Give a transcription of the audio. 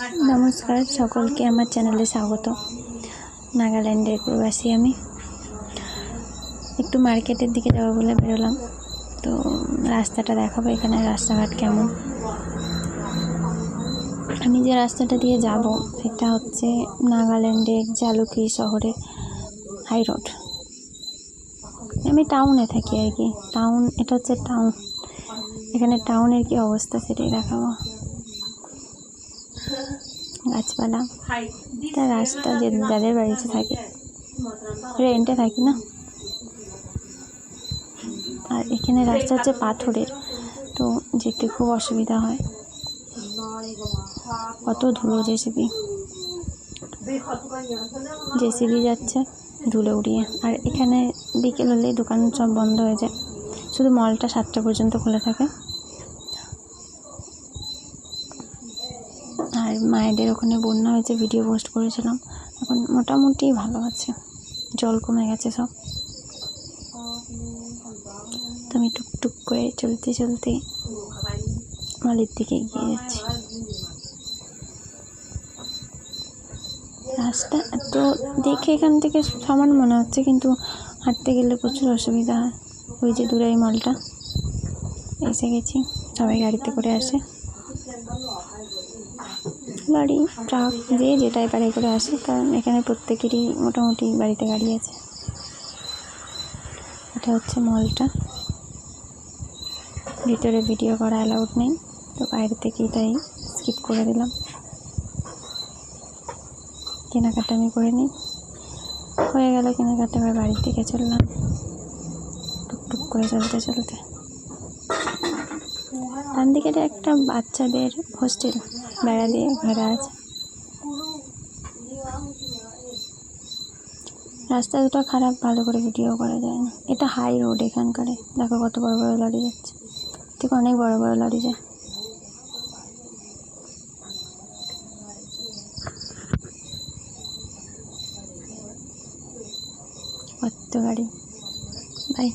নমস্কার, সকলকে আমার চ্যানেলে স্বাগত। নাগাল্যান্ডের প্রবাসী আমি। একটু মার্কেটের দিকে যাব বলে বেরোলাম। তো রাস্তাটা দেখাবো, এখানে রাস্তাঘাট কেমন? আমি যে রাস্তাটা দিয়ে যাব, এটা হচ্ছে নাগাল্যান্ডের জালুকি শহরে হাই রোড। আমি টাউনে থাকি আর কি। টাউন, এটা হচ্ছে টাউন। এখানে টাউনের কি অবস্থা সেটাই দেখাবো। গাছপালা। তা রাস্তা যে যাদের বাড়িতে থাকে। রেন্টে থাকি না? আর এখানে রাস্তা হচ্ছে পাথরের। তো যেতে খুব অসুবিধা হয়। কত ধুলো জেসিবি। জেসিবি যাচ্ছে ধুলো উড়িয়ে। আর এখানে বিকেল হলে দোকান সব বন্ধ হয়ে যায়। শুধু মলটা সাতটা পর্যন্ত খোলা থাকে। মায়েদের ওখানে বন্যা হয়েছে ভিডিও পোস্ট করেছিলাম। এখন মোটামুটি ভালো আছে। জল কমে গেছে সব। তো আমি টুকটুক করে চলতে চলতে মালির দিকে এগিয়ে যাচ্ছি। রাস্তা তো দেখে এখান থেকে সমান মনে হচ্ছে, কিন্তু হাঁটতে গেলে প্রচুর অসুবিধা হয়। ওই যে দূরে এই মলটা এসে গেছি। সবাই গাড়িতে করে আসে। গাড়ি ট্রাক যে যেটাই পারে করে আসে কারণ এখানে প্রত্যেকেরই মোটামুটি বাড়িতে গাড়ি আছে। এটা হচ্ছে মলটা। ভিতরে ভিডিও করা অ্যালাউড নেই, তো বাইরে থেকেই তাই স্কিপ করে দিলাম। কেনাকাটা আমি করে নিই। হয়ে গেল কেনাকাটা, এবার বাড়ির দিকে চললাম। টুকটুক করে চলতে চলতে। ডান দিকে একটা বাচ্চাদের হোস্টেল বেড়া দিয়ে ঘেরা আছে। রাস্তা দুটো খারাপ, ভালো করে ভিডিও করা যায় না এটা হাই রোড এখানকারে দেখো কত বড় বড় লরি যাচ্ছে। ঠিক অনেক বড় বড় লরি যায়। কত গাড়ি। বাই